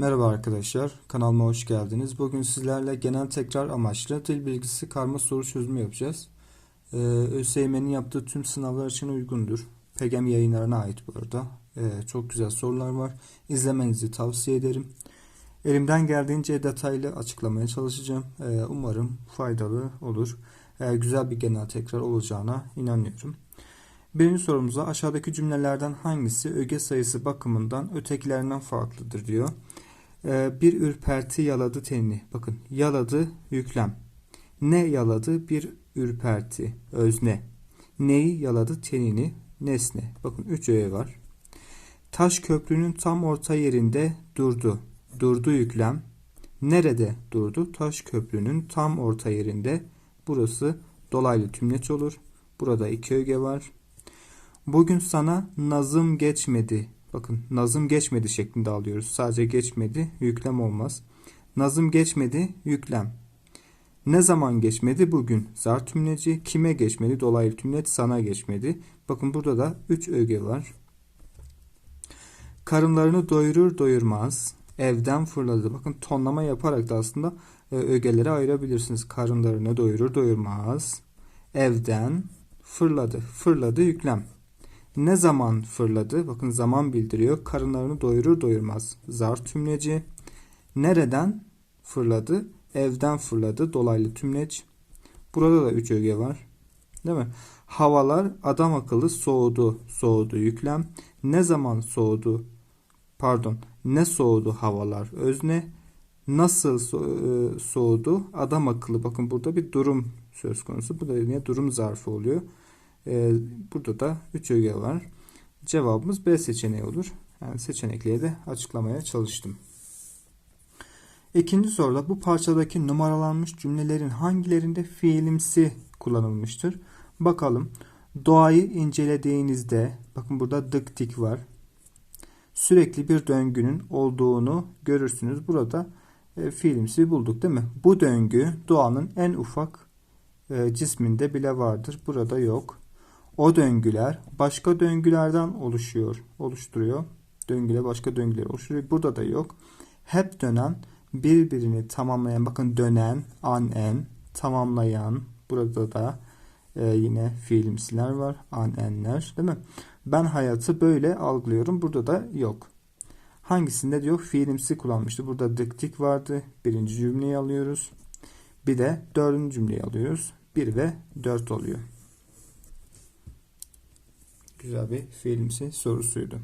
Merhaba arkadaşlar, kanalıma hoş geldiniz. Bugün sizlerle genel tekrar amaçlı dil bilgisi karma soru çözümü yapacağız. Ee, ÖSYM'nin yaptığı tüm sınavlar için uygundur. PEGEM yayınlarına ait bu arada. Ee, çok güzel sorular var. İzlemenizi tavsiye ederim. Elimden geldiğince detaylı açıklamaya çalışacağım. Ee, umarım faydalı olur. Ee, güzel bir genel tekrar olacağına inanıyorum. Birinci sorumuza aşağıdaki cümlelerden hangisi öge sayısı bakımından ötekilerinden farklıdır diyor. Ee, bir ürperti yaladı tenini. Bakın yaladı yüklem. Ne yaladı? Bir ürperti özne. Neyi yaladı tenini nesne. Bakın üç öğe var. Taş köprünün tam orta yerinde durdu. Durdu yüklem. Nerede durdu? Taş köprünün tam orta yerinde. Burası dolaylı tümleç olur. Burada iki öge var. Bugün sana nazım geçmedi. Bakın nazım geçmedi şeklinde alıyoruz. Sadece geçmedi yüklem olmaz. Nazım geçmedi yüklem. Ne zaman geçmedi? Bugün. Zar tümleci. Kime geçmedi? Dolaylı tümleç sana geçmedi. Bakın burada da 3 öge var. Karınlarını doyurur doyurmaz. Evden fırladı. Bakın tonlama yaparak da aslında e, ögeleri ayırabilirsiniz. Karınlarını doyurur doyurmaz. Evden fırladı. Fırladı yüklem. Ne zaman fırladı? Bakın zaman bildiriyor. Karınlarını doyurur doyurmaz. Zar tümleci. Nereden fırladı? Evden fırladı. Dolaylı tümleç. Burada da 3 öge var. Değil mi? Havalar adam akıllı soğudu. Soğudu yüklem. Ne zaman soğudu? Pardon. Ne soğudu havalar? Özne. Nasıl e, soğudu? Adam akıllı. Bakın burada bir durum söz konusu. Bu da yine durum zarfı oluyor. Ee, burada da 3 öge var. Cevabımız B seçeneği olur. Yani seçenekleri de açıklamaya çalıştım. İkinci soruda bu parçadaki numaralanmış cümlelerin hangilerinde fiilimsi kullanılmıştır? Bakalım. Doğayı incelediğinizde bakın burada dık tik var. Sürekli bir döngünün olduğunu görürsünüz. Burada e, fiilimsi bulduk değil mi? Bu döngü doğanın en ufak e, cisminde bile vardır. Burada yok. O döngüler başka döngülerden oluşuyor, oluşturuyor. Döngüler başka döngüler oluşturuyor. Burada da yok. Hep dönen, birbirini tamamlayan, bakın dönen, anen, tamamlayan. Burada da e, yine fiilimsiler var. Anenler, değil mi? Ben hayatı böyle algılıyorum. Burada da yok. Hangisinde diyor fiilimsi kullanmıştı. Burada dık vardı. Birinci cümleyi alıyoruz. Bir de dördüncü cümleyi alıyoruz. 1 ve 4 oluyor. Güzel bir fiilimsi sorusuydu.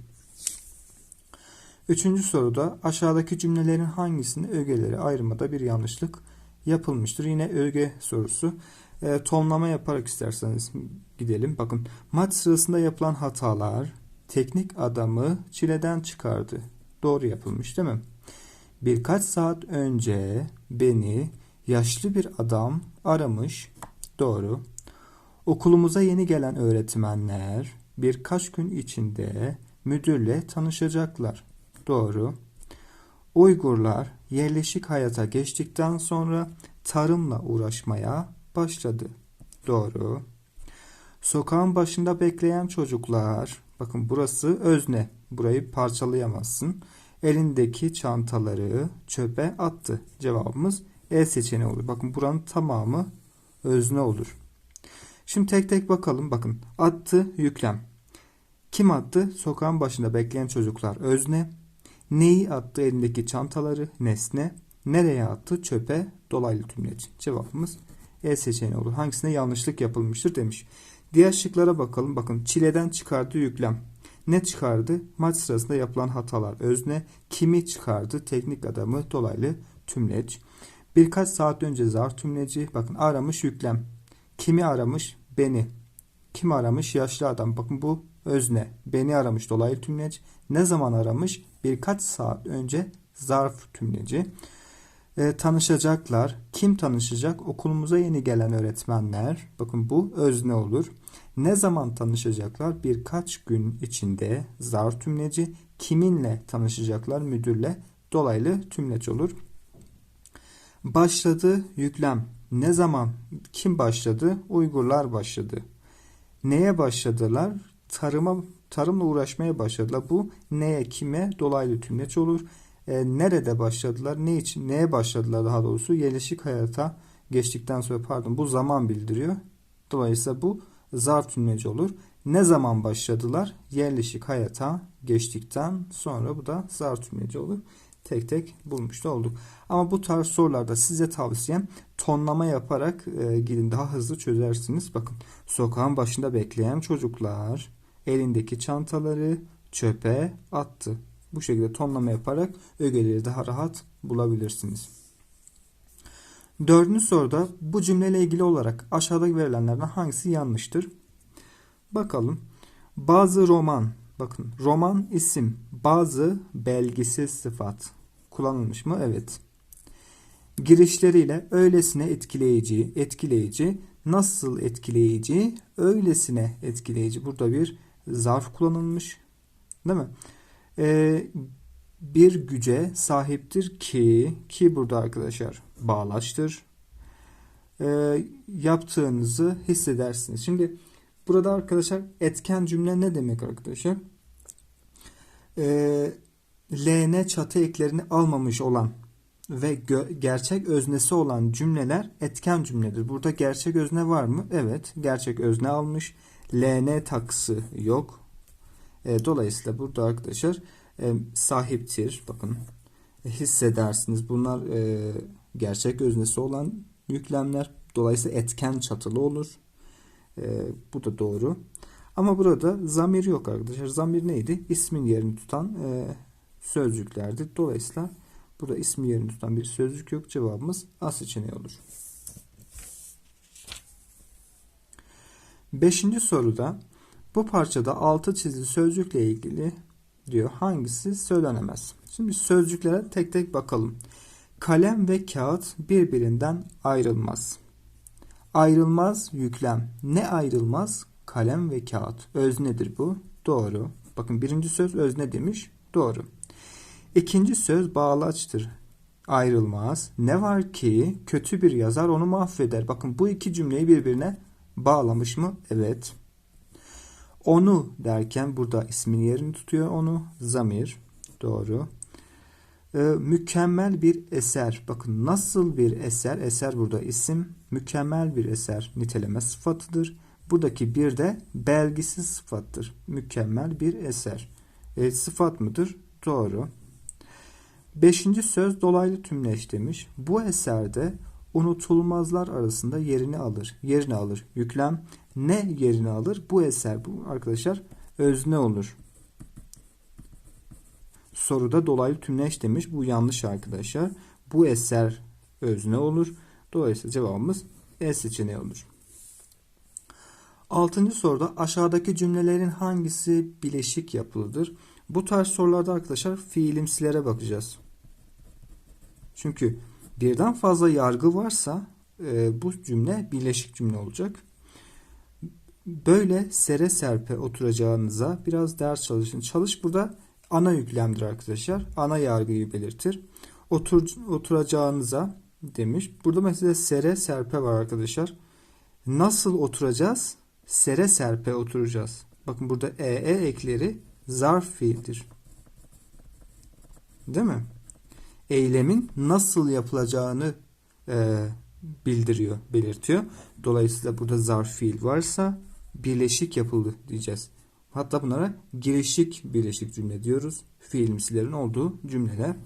Üçüncü soruda aşağıdaki cümlelerin hangisinde ögeleri ayırmada bir yanlışlık yapılmıştır? Yine öge sorusu. E, tonlama yaparak isterseniz gidelim. Bakın maç sırasında yapılan hatalar teknik adamı çileden çıkardı. Doğru yapılmış değil mi? Birkaç saat önce beni yaşlı bir adam aramış. Doğru. Okulumuza yeni gelen öğretmenler birkaç gün içinde müdürle tanışacaklar. Doğru. Uygurlar yerleşik hayata geçtikten sonra tarımla uğraşmaya başladı. Doğru. Sokağın başında bekleyen çocuklar, bakın burası özne, burayı parçalayamazsın. Elindeki çantaları çöpe attı. Cevabımız E seçeneği olur. Bakın buranın tamamı özne olur. Şimdi tek tek bakalım. Bakın attı yüklem. Kim attı? Sokağın başında bekleyen çocuklar özne. Neyi attı? Elindeki çantaları nesne. Nereye attı? Çöpe dolaylı tümleç. Cevabımız E seçeneği olur. Hangisine yanlışlık yapılmıştır demiş. Diğer şıklara bakalım. Bakın çileden çıkardığı yüklem. Ne çıkardı? Maç sırasında yapılan hatalar özne. Kimi çıkardı? Teknik adamı dolaylı tümleç. Birkaç saat önce zar tümleci. Bakın aramış yüklem. Kimi aramış? Beni. Kim aramış? Yaşlı adam. Bakın bu özne. Beni aramış dolaylı tümleç. Ne zaman aramış? Birkaç saat önce zarf tümleci. E, tanışacaklar. Kim tanışacak? Okulumuza yeni gelen öğretmenler. Bakın bu özne olur. Ne zaman tanışacaklar? Birkaç gün içinde zar tümleci. Kiminle tanışacaklar? Müdürle. Dolaylı tümleç olur. Başladı yüklem. Ne zaman? Kim başladı? Uygurlar başladı. Neye başladılar? Tarıma tarımla uğraşmaya başladılar. Bu neye, kime dolaylı tümleç olur. e, nerede başladılar, ne için, neye başladılar daha doğrusu yerleşik hayata geçtikten sonra pardon bu zaman bildiriyor. Dolayısıyla bu zarf tümleci olur. Ne zaman başladılar? Yerleşik hayata geçtikten sonra bu da zarf tümleci olur. Tek tek bulmuş da olduk. Ama bu tarz sorularda size tavsiyem tonlama yaparak e, gidin daha hızlı çözersiniz. Bakın sokağın başında bekleyen çocuklar elindeki çantaları çöpe attı. Bu şekilde tonlama yaparak ögeleri daha rahat bulabilirsiniz. Dördüncü soruda bu cümleyle ilgili olarak aşağıdaki verilenlerden hangisi yanlıştır? Bakalım. Bazı roman, bakın roman isim, bazı belgisiz sıfat kullanılmış mı? Evet. Girişleriyle öylesine etkileyici, etkileyici, nasıl etkileyici, öylesine etkileyici. Burada bir zarf kullanılmış. Değil mi? Ee, bir güce sahiptir ki, ki burada arkadaşlar bağlaçtır. Ee, yaptığınızı hissedersiniz. Şimdi burada arkadaşlar etken cümle ne demek arkadaşlar? Ee, LN çatı eklerini almamış olan ve gerçek öznesi olan cümleler etken cümledir. Burada gerçek özne var mı? Evet. Gerçek özne almış. LN takısı yok. E, dolayısıyla burada arkadaşlar e, sahiptir. Bakın e, hissedersiniz. Bunlar e, gerçek öznesi olan yüklemler. Dolayısıyla etken çatılı olur. E, bu da doğru. Ama burada zamir yok arkadaşlar. Zamir neydi? İsmin yerini tutan e, sözcüklerdi. Dolayısıyla burada ismi yerini tutan bir sözcük yok. Cevabımız A seçeneği olur. Beşinci soruda bu parçada altı çizili sözcükle ilgili diyor hangisi söylenemez. Şimdi sözcüklere tek tek bakalım. Kalem ve kağıt birbirinden ayrılmaz. Ayrılmaz yüklem. Ne ayrılmaz? Kalem ve kağıt. Öznedir bu. Doğru. Bakın birinci söz özne demiş. Doğru. İkinci söz bağlaçtır. Ayrılmaz. Ne var ki kötü bir yazar onu mahveder. Bakın bu iki cümleyi birbirine bağlamış mı? Evet. Onu derken burada ismin yerini tutuyor onu. Zamir. Doğru. Ee, mükemmel bir eser. Bakın nasıl bir eser? Eser burada isim. Mükemmel bir eser niteleme sıfatıdır. Buradaki bir de belgisiz sıfattır. Mükemmel bir eser. E, sıfat mıdır? Doğru. Beşinci söz dolaylı tümleş demiş. Bu eserde unutulmazlar arasında yerini alır. Yerini alır. Yüklem ne yerini alır? Bu eser bu arkadaşlar özne olur. Soruda dolaylı tümleş demiş. Bu yanlış arkadaşlar. Bu eser özne olur. Dolayısıyla cevabımız E seçeneği olur. Altıncı soruda aşağıdaki cümlelerin hangisi bileşik yapılıdır? Bu tarz sorularda arkadaşlar fiilimsilere bakacağız. Çünkü birden fazla yargı varsa e, bu cümle birleşik cümle olacak. Böyle sere serpe oturacağınıza biraz ders çalışın. Çalış burada ana yüklemdir arkadaşlar. Ana yargıyı belirtir. Otur, oturacağınıza demiş. Burada mesela sere serpe var arkadaşlar. Nasıl oturacağız? Sere serpe oturacağız. Bakın burada ee ekleri zarf fiildir. Değil mi? Eylemin nasıl yapılacağını e, bildiriyor, belirtiyor. Dolayısıyla burada zarf fiil varsa birleşik yapıldı diyeceğiz. Hatta bunlara girişik birleşik cümle diyoruz. Fiilimsilerin olduğu cümleler.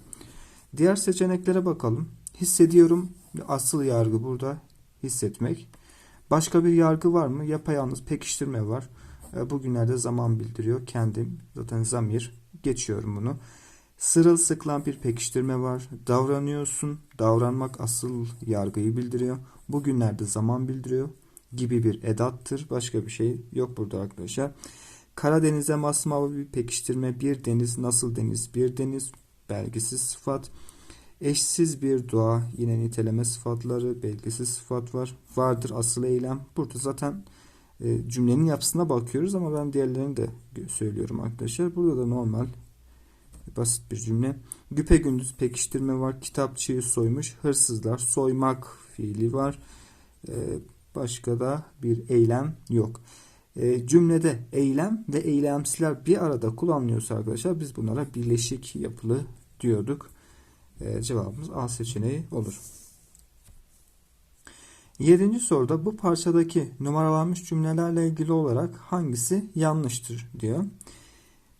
Diğer seçeneklere bakalım. Hissediyorum. Asıl yargı burada hissetmek. Başka bir yargı var mı? Yapayalnız pekiştirme var. E, bugünlerde zaman bildiriyor. Kendim zaten zamir. Geçiyorum bunu. Sırılsıklam bir pekiştirme var. Davranıyorsun. Davranmak asıl yargıyı bildiriyor. Bugünlerde zaman bildiriyor gibi bir edattır. Başka bir şey yok burada arkadaşlar. Karadeniz'e masmavi bir pekiştirme. Bir deniz nasıl deniz? Bir deniz belgisiz sıfat. Eşsiz bir dua yine niteleme sıfatları belgisiz sıfat var. Vardır asıl eylem. Burada zaten e, cümlenin yapısına bakıyoruz ama ben diğerlerini de söylüyorum arkadaşlar. Burada da normal basit bir cümle. Güpe gündüz pekiştirme var. Kitapçıyı soymuş. Hırsızlar soymak fiili var. E, başka da bir eylem yok. E, cümlede eylem ve eylemsiler bir arada kullanılıyorsa arkadaşlar biz bunlara birleşik yapılı diyorduk. E, cevabımız A seçeneği olur. Yedinci soruda bu parçadaki numaralanmış cümlelerle ilgili olarak hangisi yanlıştır diyor.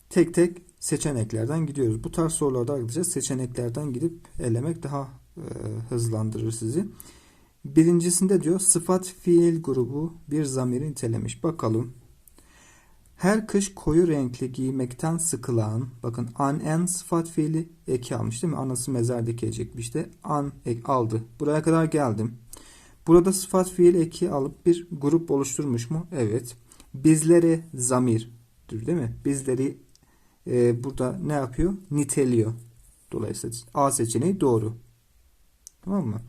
Tek tek seçeneklerden gidiyoruz. Bu tarz sorularda arkadaşlar seçeneklerden gidip elemek daha e, hızlandırır sizi. Birincisinde diyor sıfat fiil grubu bir zamiri nitelemiş. Bakalım. Her kış koyu renkli giymekten sıkılan bakın an en sıfat fiili eki almış değil mi? Anası mezar dikecekmiş de an ek aldı. Buraya kadar geldim. Burada sıfat fiil eki alıp bir grup oluşturmuş mu? Evet. Bizlere zamir değil mi? Bizleri e, burada ne yapıyor? Niteliyor. Dolayısıyla A seçeneği doğru. Tamam mı?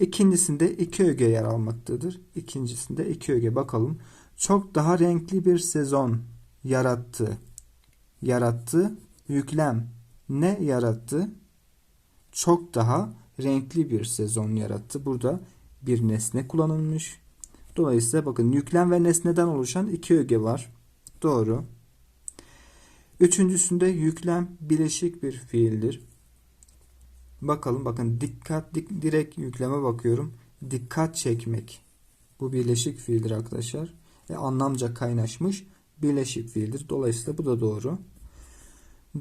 İkincisinde iki öge yer almaktadır. İkincisinde iki öge bakalım. Çok daha renkli bir sezon yarattı. Yarattı. Yüklem. Ne yarattı? Çok daha renkli bir sezon yarattı. Burada bir nesne kullanılmış. Dolayısıyla bakın yüklem ve nesneden oluşan iki öge var. Doğru. Üçüncüsünde yüklem bileşik bir fiildir. Bakalım bakın dikkat dik, direkt yükleme bakıyorum. Dikkat çekmek. Bu birleşik fiildir arkadaşlar. Ve anlamca kaynaşmış birleşik fiildir. Dolayısıyla bu da doğru.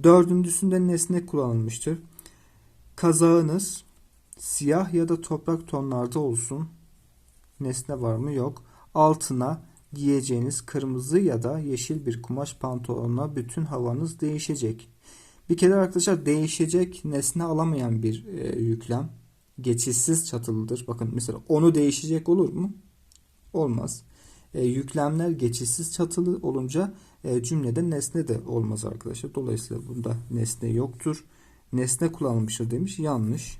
Dördüncüsünde nesne kullanılmıştır. Kazağınız siyah ya da toprak tonlarda olsun. Nesne var mı? Yok. Altına giyeceğiniz kırmızı ya da yeşil bir kumaş pantolonla bütün havanız değişecek. Bir kere arkadaşlar değişecek nesne alamayan bir e, yüklem geçişsiz çatılıdır. Bakın mesela onu değişecek olur mu? Olmaz. E, yüklemler geçişsiz çatılı olunca e, cümlede nesne de olmaz arkadaşlar. Dolayısıyla bunda nesne yoktur. Nesne kullanılmıştır demiş. Yanlış.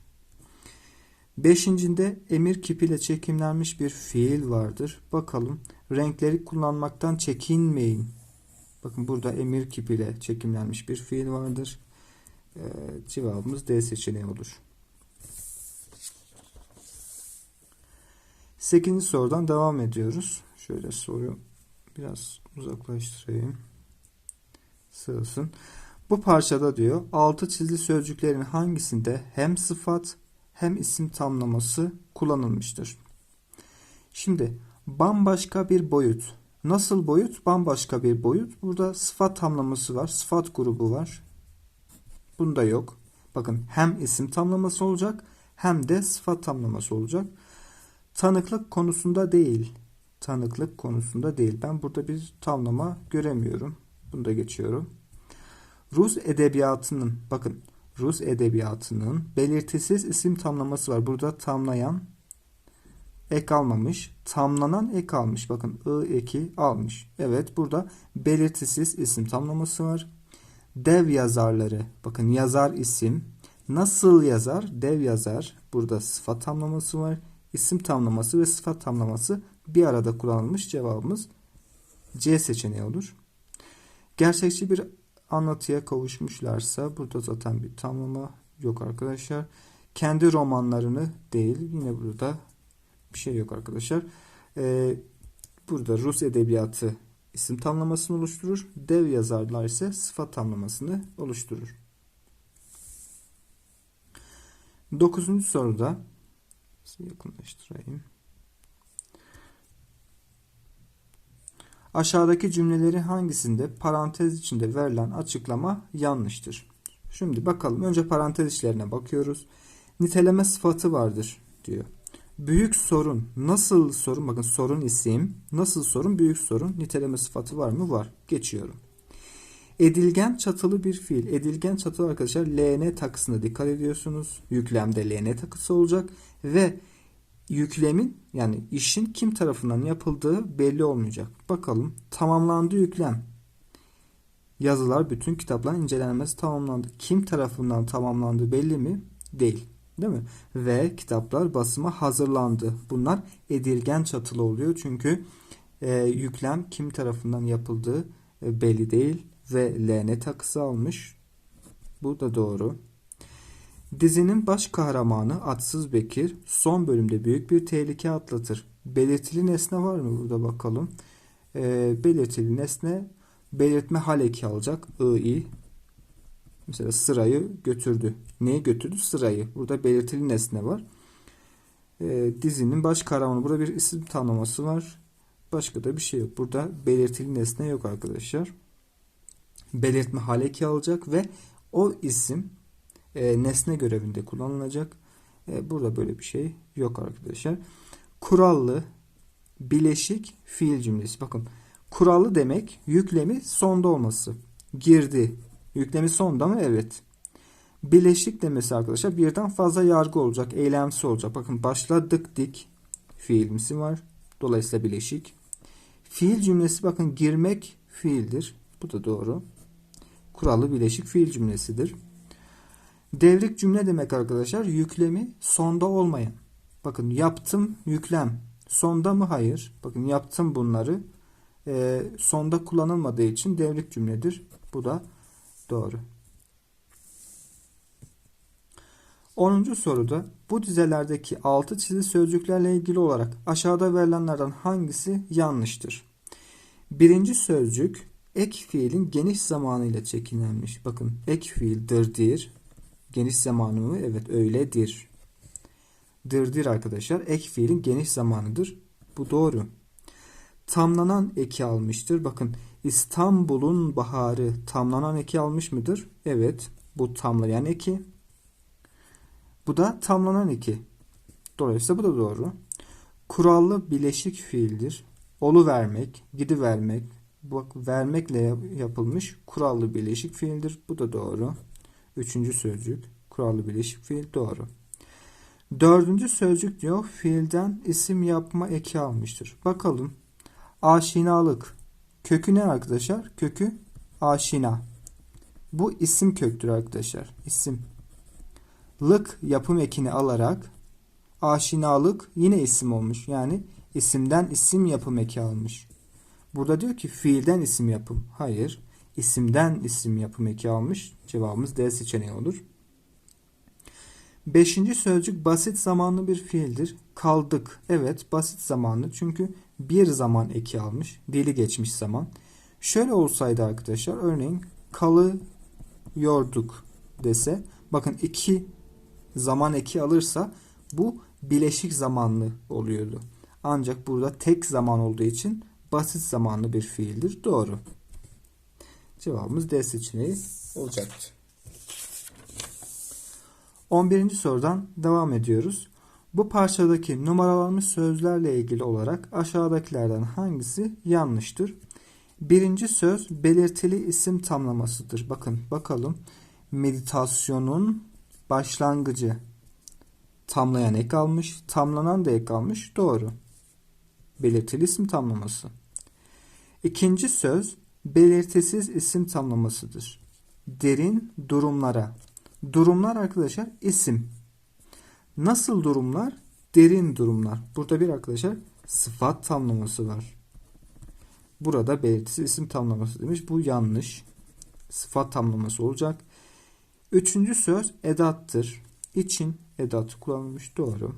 Beşincinde emir kipiyle çekimlenmiş bir fiil vardır. Bakalım renkleri kullanmaktan çekinmeyin. Bakın burada emir kipiyle çekimlenmiş bir fiil vardır. Ee, cevabımız D seçeneği olur. 8. sorudan devam ediyoruz. Şöyle soruyu biraz uzaklaştırayım. Sığsın. Bu parçada diyor altı çizili sözcüklerin hangisinde hem sıfat hem isim tamlaması kullanılmıştır. Şimdi bambaşka bir boyut. Nasıl boyut? Bambaşka bir boyut. Burada sıfat tamlaması var. Sıfat grubu var. Bunda yok. Bakın hem isim tamlaması olacak hem de sıfat tamlaması olacak. Tanıklık konusunda değil. Tanıklık konusunda değil. Ben burada bir tamlama göremiyorum. Bunu da geçiyorum. Rus edebiyatının bakın Rus edebiyatının belirtisiz isim tamlaması var. Burada tamlayan ek almamış. Tamlanan ek almış. Bakın ı eki almış. Evet burada belirtisiz isim tamlaması var. Dev yazarları. Bakın yazar isim. Nasıl yazar? Dev yazar. Burada sıfat tamlaması var. İsim tamlaması ve sıfat tamlaması bir arada kullanılmış. Cevabımız C seçeneği olur. Gerçekçi bir anlatıya kavuşmuşlarsa burada zaten bir tamlama yok arkadaşlar. Kendi romanlarını değil yine burada bir şey yok arkadaşlar. Ee, burada Rus edebiyatı isim tamlamasını oluşturur. Dev yazarlar ise sıfat tamlamasını oluşturur. Dokuzuncu soruda yakınlaştırayım. Aşağıdaki cümleleri hangisinde parantez içinde verilen açıklama yanlıştır? Şimdi bakalım. Önce parantez içlerine bakıyoruz. Niteleme sıfatı vardır diyor. Büyük sorun. Nasıl sorun? Bakın sorun isim. Nasıl sorun? Büyük sorun. Niteleme sıfatı var mı? Var. Geçiyorum. Edilgen çatılı bir fiil. Edilgen çatılı arkadaşlar LN takısına dikkat ediyorsunuz. Yüklemde LN takısı olacak ve yüklemin yani işin kim tarafından yapıldığı belli olmayacak. Bakalım tamamlandı yüklem. Yazılar bütün kitapların incelenmesi tamamlandı. Kim tarafından tamamlandı belli mi? Değil. Değil mi? Ve kitaplar basıma hazırlandı. Bunlar edilgen çatılı oluyor. Çünkü e, yüklem kim tarafından yapıldığı e, belli değil. Ve LN takısı almış. Bu da doğru. Dizinin baş kahramanı Atsız Bekir son bölümde büyük bir tehlike atlatır. Belirtili nesne var mı burada bakalım. E, belirtili nesne belirtme hal eki alacak. I, Mesela sırayı götürdü. Neyi götürdü? Sırayı. Burada belirtili nesne var. E, dizinin baş kahramanı. Burada bir isim tanımlaması var. Başka da bir şey yok. Burada belirtili nesne yok arkadaşlar. Belirtme haleki alacak ve o isim e, nesne görevinde kullanılacak. E, burada böyle bir şey yok arkadaşlar. Kurallı bileşik fiil cümlesi. Bakın kurallı demek yüklemi sonda olması. Girdi. Yüklemi sonda mı? Evet. Bileşik demesi arkadaşlar birden fazla yargı olacak. Eylemsi olacak. Bakın başladık dik fiilimizi var. Dolayısıyla bileşik. Fiil cümlesi bakın girmek fiildir. Bu da doğru. Kurallı bileşik fiil cümlesidir. Devrik cümle demek arkadaşlar yüklemi sonda olmayan. Bakın yaptım yüklem. Sonda mı? Hayır. Bakın yaptım bunları. E, sonda kullanılmadığı için devrik cümledir. Bu da doğru. 10. soruda bu dizelerdeki altı çizili sözcüklerle ilgili olarak aşağıda verilenlerden hangisi yanlıştır? Birinci sözcük ek fiilin geniş zamanıyla çekimlenmiş. Bakın ek fiildir dir. Geniş zamanı mı? Evet öyledir. Dırdır arkadaşlar ek fiilin geniş zamanıdır. Bu doğru. Tamlanan eki almıştır. Bakın İstanbul'un baharı tamlanan eki almış mıdır? Evet. Bu tamlayan eki. Bu da tamlanan eki. Dolayısıyla bu da doğru. Kurallı bileşik fiildir. Olu vermek, gidi vermek, bak vermekle yapılmış kurallı bileşik fiildir. Bu da doğru. Üçüncü sözcük kurallı bileşik fiil doğru. Dördüncü sözcük diyor fiilden isim yapma eki almıştır. Bakalım. Aşinalık. Kökü ne arkadaşlar? Kökü aşina. Bu isim köktür arkadaşlar. İsim. Lık yapım ekini alarak aşinalık yine isim olmuş. Yani isimden isim yapım eki almış. Burada diyor ki fiilden isim yapım. Hayır. İsimden isim yapım eki almış. Cevabımız D seçeneği olur. Beşinci sözcük basit zamanlı bir fiildir. Kaldık. Evet basit zamanlı çünkü bir zaman eki almış. Dili geçmiş zaman. Şöyle olsaydı arkadaşlar örneğin kalıyorduk dese bakın iki zaman eki alırsa bu bileşik zamanlı oluyordu. Ancak burada tek zaman olduğu için basit zamanlı bir fiildir. Doğru. Cevabımız D seçeneği olacaktı. 11. sorudan devam ediyoruz. Bu parçadaki numaralanmış sözlerle ilgili olarak aşağıdakilerden hangisi yanlıştır? Birinci söz belirtili isim tamlamasıdır. Bakın bakalım. Meditasyonun başlangıcı tamlayan ek almış, tamlanan da ek almış. Doğru. Belirtili isim tamlaması. İkinci söz belirtisiz isim tamlamasıdır. Derin durumlara. Durumlar arkadaşlar isim. Nasıl durumlar? Derin durumlar. Burada bir arkadaşlar sıfat tamlaması var. Burada belirtisiz isim tamlaması demiş. Bu yanlış. Sıfat tamlaması olacak. Üçüncü söz edattır. İçin edat kullanılmış. Doğru.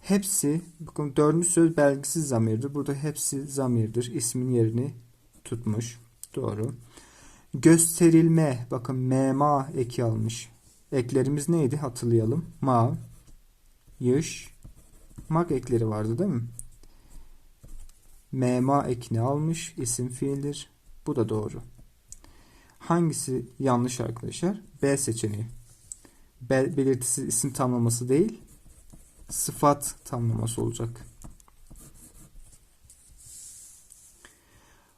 Hepsi, bakın dördüncü söz belgisiz zamirdir. Burada hepsi zamirdir. İsmin yerini tutmuş. Doğru. Gösterilme, bakın mema eki almış. Eklerimiz neydi hatırlayalım. Ma, yış, mak ekleri vardı değil mi? Mema ekini almış. isim fiildir. Bu da doğru. Hangisi yanlış arkadaşlar? B seçeneği. Bel belirtisi isim tamlaması değil, sıfat tamlaması olacak.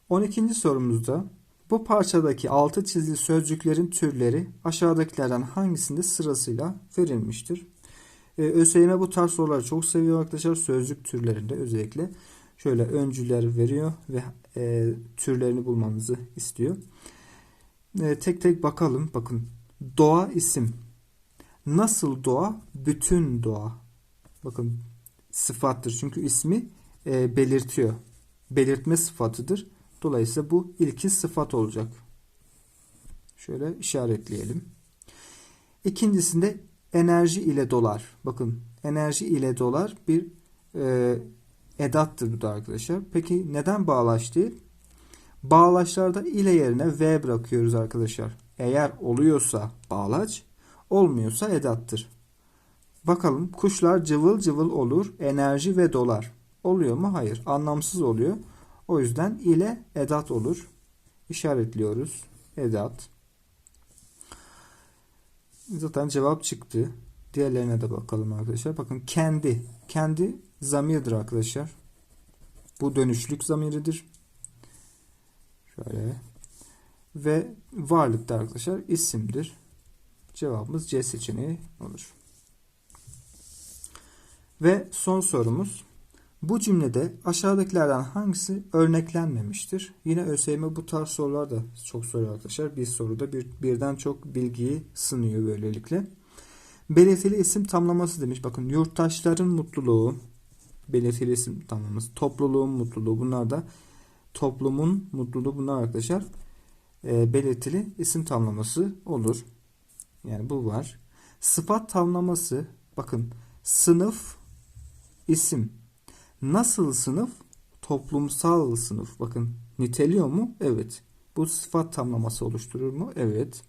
12. sorumuzda bu parçadaki altı çizili sözcüklerin türleri aşağıdakilerden hangisinde sırasıyla verilmiştir? Ee, ÖSYM bu tarz soruları çok seviyor arkadaşlar. Sözcük türlerinde özellikle şöyle öncüler veriyor ve e, türlerini bulmanızı istiyor. E, tek tek bakalım. Bakın doğa isim. Nasıl doğa? Bütün doğa. Bakın sıfattır. Çünkü ismi e, belirtiyor. Belirtme sıfatıdır. Dolayısıyla bu ilki sıfat olacak. Şöyle işaretleyelim. İkincisinde enerji ile dolar. Bakın enerji ile dolar bir e, edattır bu da arkadaşlar. Peki neden bağlaç değil? Bağlaçlarda ile yerine v bırakıyoruz arkadaşlar. Eğer oluyorsa bağlaç, olmuyorsa edattır. Bakalım kuşlar cıvıl cıvıl olur, enerji ve dolar. Oluyor mu? Hayır. Anlamsız oluyor. O yüzden ile edat olur. İşaretliyoruz. Edat. Zaten cevap çıktı. Diğerlerine de bakalım arkadaşlar. Bakın kendi. Kendi zamirdir arkadaşlar. Bu dönüşlük zamiridir. Şöyle. Ve varlıkta arkadaşlar isimdir. Cevabımız C seçeneği olur. Ve son sorumuz. Bu cümlede aşağıdakilerden hangisi örneklenmemiştir? Yine ÖSYM bu tarz sorular da çok soruyor arkadaşlar. Bir soruda bir, birden çok bilgiyi sınıyor böylelikle. Belirtili isim tamlaması demiş. Bakın yurttaşların mutluluğu, belirtili isim tamlaması, topluluğun mutluluğu bunlar da toplumun mutluluğu bunlar arkadaşlar e, belirtili isim tamlaması olur. Yani bu var. Sıfat tamlaması bakın sınıf isim. Nasıl sınıf? Toplumsal sınıf. Bakın niteliyor mu? Evet. Bu sıfat tamlaması oluşturur mu? Evet.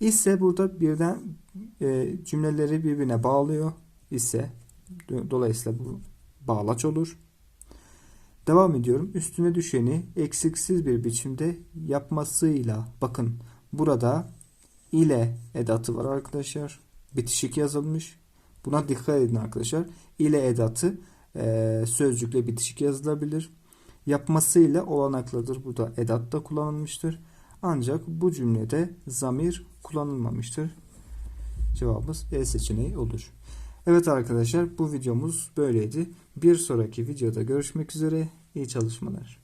İse burada birden e, cümleleri birbirine bağlıyor ise dolayısıyla bu bağlaç olur. Devam ediyorum. Üstüne düşeni eksiksiz bir biçimde yapmasıyla bakın burada ile edatı var arkadaşlar. Bitişik yazılmış. Buna dikkat edin arkadaşlar. İle edatı e, sözcükle bitişik yazılabilir. Yapmasıyla olanaklıdır. Bu da edatta kullanılmıştır. Ancak bu cümlede zamir kullanılmamıştır. Cevabımız E seçeneği olur. Evet arkadaşlar bu videomuz böyleydi. Bir sonraki videoda görüşmek üzere. İyi çalışmalar.